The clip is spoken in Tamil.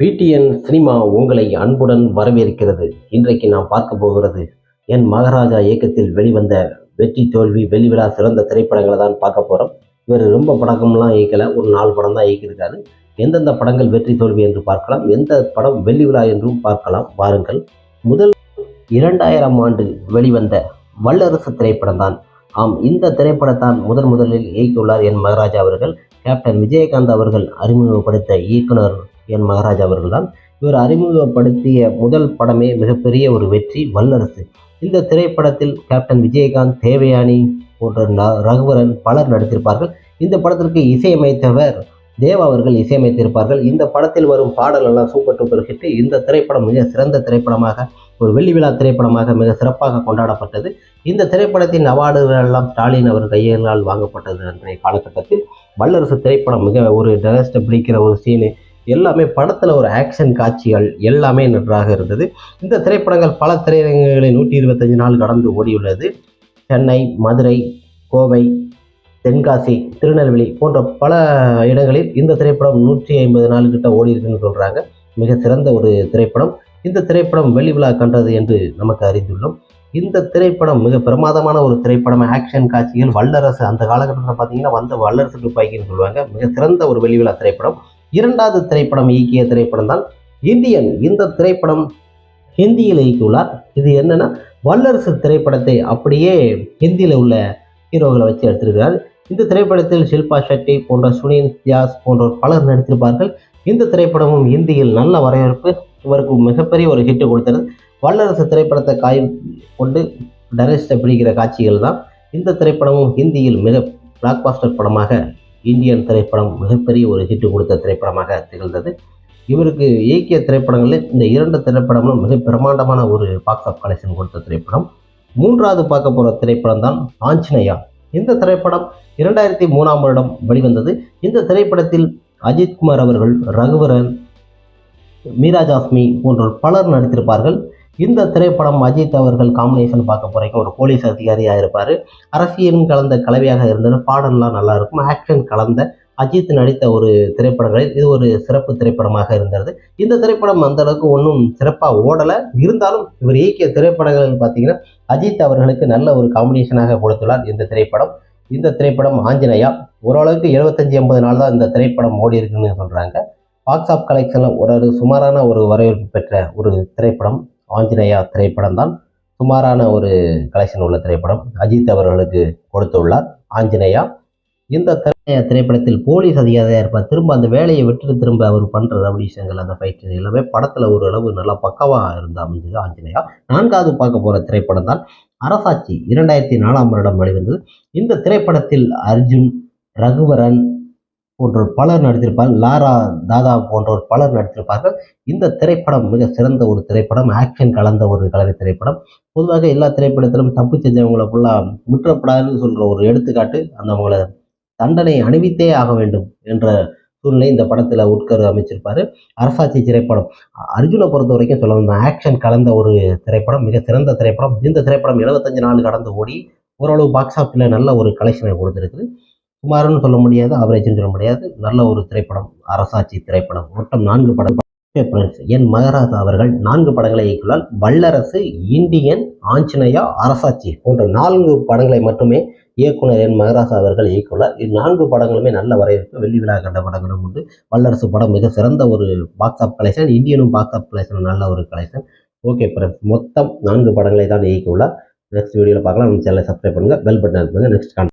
பிடிஎன் சினிமா உங்களை அன்புடன் வரவேற்கிறது. இன்றைக்கு நாம் பார்க்க போகிறது என் மகாராஜா இயக்கத்தில் வெளிவந்த வெற்றி தோல்வி வெளிவிழா சிறந்த திரைப்படங்களை தான் பார்க்க போகிறோம் இவர் ரொம்ப படங்கள்லாம் இயக்கலை ஒரு நாலு படம் தான் இயக்கியிருக்காரு. எந்தெந்த படங்கள் வெற்றி தோல்வி என்று பார்க்கலாம் எந்த படம் வெள்ளி விழா என்றும் பார்க்கலாம் வாருங்கள். முதல் இரண்டாயிரம் ஆண்டு வெளிவந்த வல்லரசு திரைப்படம் தான். ஆம் இந்த திரைப்படத்தான் முதன் முதலில் இயக்கியுள்ளார் என் மகாராஜா அவர்கள். கேப்டன் விஜயகாந்த் அவர்கள் அறிமுகப்படுத்த இயக்குனர் என் மகாராஜ் அவர்கள்தான். இவர் அறிமுகப்படுத்திய முதல் படமே மிகப்பெரிய ஒரு வெற்றி வல்லரசு. இந்த திரைப்படத்தில் கேப்டன் விஜயகாந்த் தேவயானி போன்ற ந- ரகுவரன் பலர் நடித்திருப்பார்கள். இந்த படத்திற்கு இசையமைத்தவர் தேவா அவர்கள் இசையமைத்திருப்பார்கள். இந்த படத்தில் வரும் பாடல் எல்லாம் சூப்பர் டூப்பர் ஹிட் இந்த திரைப்படம் மிக சிறந்த திரைப்படமாக ஒரு வெள்ளி விழா திரைப்படமாக மிக சிறப்பாக கொண்டாடப்பட்டது. இந்த திரைப்படத்தின் அவார்டுகள் எல்லாம் ஸ்டாலின் அவர் கையால் வாங்கப்பட்டது அன்றைய காலகட்டத்தில். வல்லரசு திரைப்படம் மிக ஒரு டெரஸ்ட்டை பிடிக்கிற ஒரு சீனு எல்லாமே படத்தில் ஒரு ஆக்ஷன் காட்சிகள் எல்லாமே நன்றாக இருந்தது. இந்த திரைப்படங்கள் பல திரையரங்குகளை நூற்றி இருபத்தஞ்சு நாள் கடந்து ஓடியுள்ளது. சென்னை மதுரை கோவை தென்காசி திருநெல்வேலி போன்ற பல இடங்களில் இந்த திரைப்படம் நூற்றி ஐம்பது நாள் கிட்ட ஓடி இருக்குன்னு சொல்கிறாங்க மிக சிறந்த ஒரு திரைப்படம். இந்த திரைப்படம் வெள்ளி விழா கண்டது என்று நமக்கு அறிந்துள்ளோம். இந்த திரைப்படம் மிக பிரமாதமான ஒரு திரைப்படம் ஆக்ஷன் காட்சிகள் வல்லரசு. அந்த காலகட்டத்தில் பார்த்தீங்கன்னா வந்த வல்லரசு துப்பாக்கின்னு சொல்லுவாங்க. மிக சிறந்த ஒரு வெள்ளி விழா திரைப்படம். இரண்டாவது திரைப்படம் இயக்கிய திரைப்படம் தான் இந்தியன். இந்த திரைப்படம் ஹிந்தியில் இயக்கியுள்ளார். இது என்னன்னா வல்லரசு திரைப்படத்தை அப்படியே ஹிந்தியில் உள்ள ஹீரோகளை வச்சு எடுத்திருக்கிறார். இந்த திரைப்படத்தில் ஷில்பா ஷெட்டி போன்ற சுனில் தியாஸ் போன்றோர் பலர் நடித்திருப்பார்கள். இந்த திரைப்படமும் இந்தியில் நல்ல வரவேற்பு இவருக்கு மிகப்பெரிய ஒரு ஹிட் கொடுத்தது. வல்லரசு திரைப்படத்தை காய் கொண்டு டெரஸ்ட்டை பிடிக்கிற காட்சிகள் தான். இந்த திரைப்படமும் ஹிந்தியில் மிக பிளாக் பாஸ்டர் படமாக இந்தியன் திரைப்படம் மிகப்பெரிய ஒரு ஹிட் கொடுத்த திரைப்படமாக திகழ்ந்தது. இவருக்கு இயக்கிய திரைப்படங்களில் இந்த இரண்டு திரைப்படங்களும் மிக பிரமாண்டமான ஒரு பாக்ஸ் ஆஃப் கலெக்ஷன் கொடுத்த திரைப்படம். மூன்றாவது பார்க்க போகிற திரைப்படம் தான் ஆஞ்சநேயா. இந்த திரைப்படம் இரண்டாயிரத்தி மூணாம் வருடம் வெளிவந்தது. இந்த திரைப்படத்தில் அஜித்குமார் அவர்கள் ரகுவரன் மீரா ஜாஸ்மி போன்றோர் பலர் நடித்திருப்பார்கள். இந்த திரைப்படம் அஜித் அவர்கள் காம்பினேஷன் பார்க்க போகிறீங்க ஒரு போலீஸ் அதிகாரியாக இருப்பார். அரசியலும் கலந்த கலவையாக இருந்தது. பாடல்லாம் நல்லா இருக்கும். ஆக்ஷன் கலந்த அஜித் நடித்த ஒரு திரைப்படங்களில் இது ஒரு சிறப்பு திரைப்படமாக இருந்தது. இந்த திரைப்படம் அந்த அளவுக்கு ஒன்றும் சிறப்பாக ஓடலை. இருந்தாலும் இவர் இயக்கிய திரைப்படங்கள் பார்த்தீங்கன்னா அஜித் அவர்களுக்கு நல்ல ஒரு காம்பினேஷனாக கொடுத்துள்ளார் இந்த திரைப்படம். இந்த திரைப்படம் ஆஞ்சநேயா. ஓரளவுக்கு எழுபத்தஞ்சி எண்பது நாள் தான் இந்த திரைப்படம் ஓடி இருக்குன்னு சொல்கிறாங்க பாக்ஸ் ஆஃப் கலெக்ஷனில் ஒரு ஒரு சுமாரான ஒரு வரவேற்பு பெற்ற ஒரு திரைப்படம். ஆஞ்சநேயா திரைப்படம் தான் சுமாரான ஒரு கலெக்ஷன் உள்ள திரைப்படம். அஜித் அவர்களுக்கு கொடுத்துள்ளார் ஆஞ்சநேயா. இந்த திரைப்படத்தில் போலீஸ் அதிகாரியாக இருப்பார். திரும்ப அந்த வேலையை விட்டுட்டு திரும்ப அவர் பண்ணுற விஷயங்கள் அந்த ஃபைட்டு எல்லாமே படத்தில் ஓரளவு நல்லா பக்கவாக இருந்து அமைஞ்சது ஆஞ்சநேயா. நான்காவது பார்க்க போகிற திரைப்படம் தான் அரசாட்சி இரண்டாயிரத்தி நாலாம் வருடம் வெளிவந்தது. இந்த திரைப்படத்தில் அர்ஜுன் ரகுவரன் போன்றோர் பலர் நடித்திருப்பார். லாரா தாதா போன்றோர் பலர் நடித்திருப்பார்கள். இந்த திரைப்படம் மிக சிறந்த ஒரு திரைப்படம் ஆக்ஷன் கலந்த ஒரு கலவை திரைப்படம். பொதுவாக எல்லா திரைப்படத்திலும் தப்பு செஞ்சவங்களை ஃபுல்லாக முற்றப்படாதுன்னு சொல்கிற ஒரு எடுத்துக்காட்டு அந்த அவங்கள தண்டனை அணிவித்தே ஆக வேண்டும் என்ற சூழ்நிலை இந்த படத்தில் உட்கரு அமைச்சிருப்பார். அரசாட்சி திரைப்படம். அர்ஜுனை பொறுத்த வரைக்கும் சொல்லணும் ஆக்ஷன் கலந்த ஒரு திரைப்படம் மிக சிறந்த திரைப்படம். இந்த திரைப்படம் 75 நாள் கடந்து ஓடி ஓரளவு பாக்ஸ் ஆஃபீஸில் நல்ல ஒரு கலெக்ஷனை கொடுத்துருக்குது. சுமாருன்னு சொல்ல முடியாது அவரேஜ்னு சொல்ல முடியாது. நல்ல ஒரு திரைப்படம் அரசாட்சி திரைப்படம். மொத்தம் நான்கு படம் ஃப்ரெண்ட்ஸ் என் மகராஜா அவர்கள் நான்கு படங்களை இயக்கியுள்ளார். வல்லரசு இந்தியன் ஆஞ்சநேயா அரசாட்சி போன்ற நான்கு படங்களை மட்டுமே இயக்குனர் என் மகராஜா அவர்கள் இயக்கியுள்ளார். இந்நான்கு படங்களுமே நல்ல வரவேற்பு வெள்ளி விழா கண்ட படங்களும் உண்டு. வல்லரசு படம் மிக சிறந்த ஒரு பாக்ஸ் ஆஃப் கலெக்ஷன் இந்தியனும் பாக்ஸ் ஆஃப் கலெக்ஷன் நல்ல ஒரு கலெக்ஷன் ஓகே ஃப்ரெண்ட்ஸ் மொத்தம் நான்கு படங்களை தான் இயக்கியுள்ளார். நெக்ஸ்ட் வீடியோவில் பார்க்கலாம். நம்ம சேனலை சப்ஸ்கிரைப் பண்ணுங்கள் பெல் பட்டன் பண்ணுங்கள் நெக்ஸ்ட்